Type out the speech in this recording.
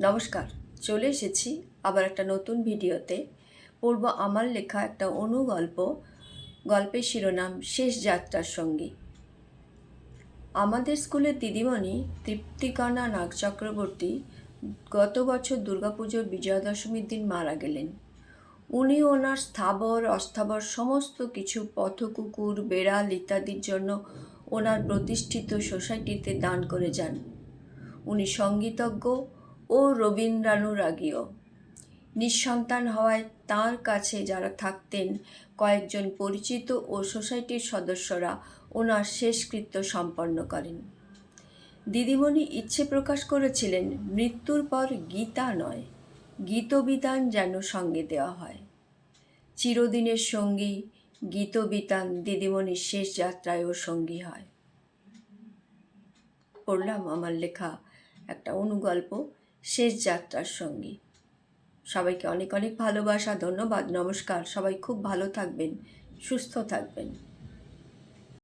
নমস্কার, চলে এসেছি আবার একটা নতুন ভিডিওতে। পড়ব আমার লেখা একটা অনুগল্প, গল্পের শিরোনাম শেষ যাত্রার সঙ্গী। আমাদের স্কুলের দিদিমণি তৃপ্তিকানা নাগ চক্রবর্তী গত বছর দুর্গাপুজোর বিজয়া দশমীর দিন মারা গেলেন। উনি ওনার স্থাবর, অস্থাবর সমস্ত কিছু পথকুকুর, বেড়াল ইত্যাদির জন্য ওনার প্রতিষ্ঠিত সোসাইটিতে দান করে যান। উনি সঙ্গীতজ্ঞ ও রবীন্দ্রানুরাগীও। নিঃসন্তান হওয়ায় তার কাছে যারা থাকতেন, কয়েকজন পরিচিত ও সোসাইটির সদস্যরা ওনার শেষকৃত্য সম্পন্ন করেন। দিদিমণি ইচ্ছে প্রকাশ করেছিলেন, মৃত্যুর পর গীতা নয়, গীতবিতান যেন সঙ্গে দেওয়া হয়। চিরদিনের সঙ্গী, গীতবিতান দিদিমণির শেষ যাত্রায়ও সঙ্গী হয়। পড়লাম আমার লেখা একটা অনুগল্প। শেষ যাত্রার সঙ্গী। সবাইকে অনেক অনেক ভালোবাসা, ধন্যবাদ, নমস্কার। সবাই খুব ভালো থাকবেন, সুস্থ থাকবেন।